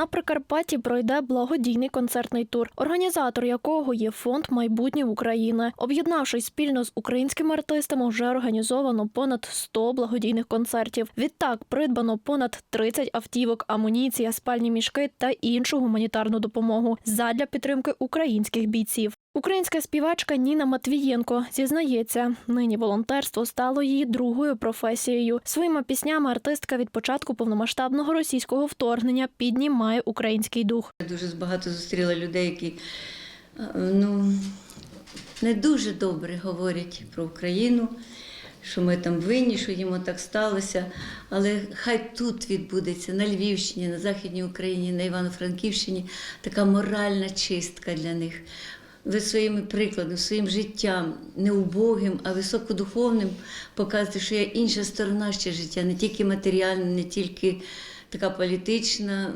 На Прикарпатті пройде благодійний концертний тур, організатор якого є фонд майбутнє України. Об'єднавшись спільно з українськими артистами, вже організовано понад 100 благодійних концертів. Відтак придбано понад 30 автівок, амуніція, спальні мішки та іншу гуманітарну допомогу задля підтримки українських бійців. Українська співачка Ніна Матвієнко зізнається, нині волонтерство стало її другою професією. Своїми піснями артистка від початку повномасштабного російського вторгнення піднімає український дух. Я дуже багато зустріла людей, які е, ну, не дуже добре говорять про Україну, що ми там винні, що їм так сталося. Але хай тут відбудеться на Львівщині, на Західній Україні, на Івано-Франківщині така моральна чистка для них. Ви своїми прикладами, своїм життям, не убогим, а високодуховним показуєте, що є інша сторона ще життя, не тільки матеріальна, не тільки така політична.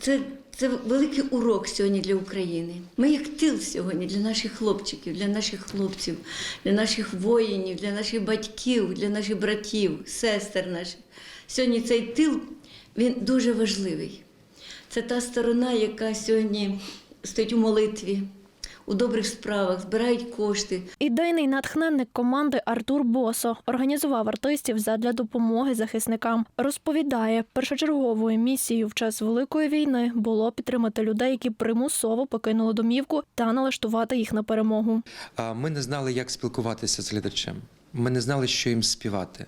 Це, це великий урок сьогодні для України. Ми як тил сьогодні для наших хлопчиків, для наших хлопців, для наших воїнів, для наших батьків, для наших братів, сестер наших. Сьогодні цей тил він дуже важливий. Це та сторона, яка сьогодні стоїть у молитві, у добрих справах, збирають кошти, Ідейний натхненник команди Артур Босо організував артистів задля допомоги захисникам. Розповідає, першочерговою місією в час великої війни було підтримати людей, які примусово покинули домівку, та налаштувати їх на перемогу. Ми не знали, як спілкуватися з глядачем. Ми не знали, що їм співати.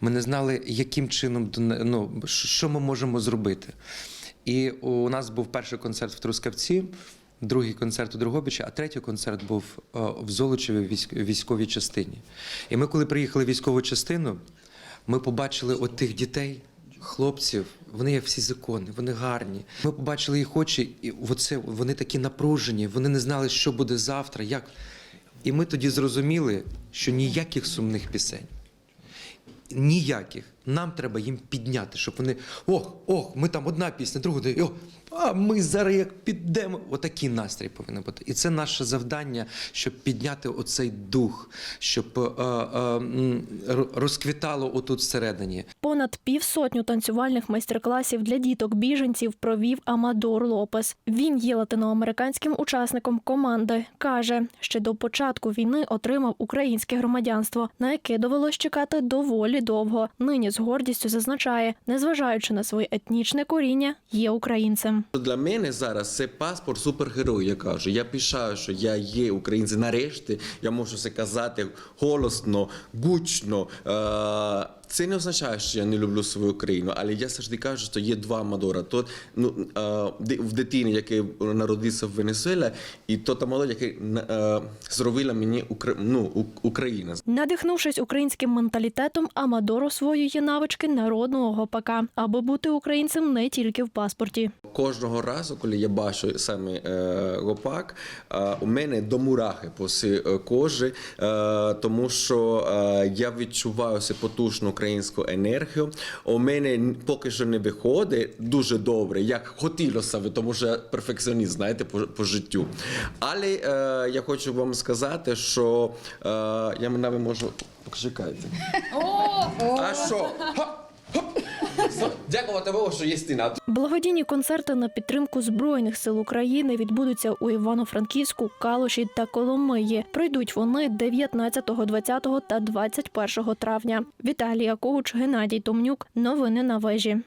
Ми не знали, яким чином до не- ну, що ми можемо зробити. І у нас був перший концерт в Трускавці, другий концерт у Дрогобичі, а третій концерт був е, в Золочеві військ- військовій частині. І ми, коли приїхали в військову частину, ми побачили от тих дітей. Хлопців, вони як всі закони, вони гарні. Ми побачили їх очі, і оце вони такі напружені, вони не знали, що буде завтра, як. І ми тоді зрозуміли, що ніяких сумних пісень, ніяких. Нам треба їм підняти, щоб вони ох, ох, ми там одна пісня, друга, і, о, а ми зараз як підемо. Отакий настрій повинен бути. І це наше завдання, щоб підняти оцей дух, щоб е, е, розквітало отут всередині. Понад півсотню танцювальних майстер-класів для діток біженців провів Амадор Лопес. Він є латиноамериканським учасником команди. каже, ще до початку війни отримав українське громадянство, на яке довелось чекати доволі довго. Нині з гордістю зазначає, незважаючи на своє етнічне коріння, є українцем. Для мене зараз це паспорт супергерою. Я кажу. Я пишаю, що я є українцем. Нарешті я можу це казати голосно, гучно. Е, Це не означає, що я не люблю свою країну, але я завжди кажу, що є два Мадора. То ну в дитині, який народився в Венесуелі, і то та молодь, яка зробила мені ну, Україна. Надихнувшись українським менталітетом, Амадор освоює навички народного гопака, аби бути українцем не тільки в паспорті. Кожного разу, коли я бачу саме е, гопак, е, у мене до мурахи по е, кожі, е, тому що е, я відчуваю потужну українську енергію. У мене поки що не виходить дуже добре, як хотілося би, тому що я перфекціоніст, знаєте, по, по життю. Але е, я хочу вам сказати, що е, я навіть можу. Почекайте. А що? Дякувати Богу, що є стіна. Благодійні концерти на підтримку збройних сил України відбудуться у Івано-Франківську, Калуші та Коломиї. Пройдуть вони 19, 20 та 21 травня. Віталія Когуч, Геннадій Томнюк. Новини на вежі.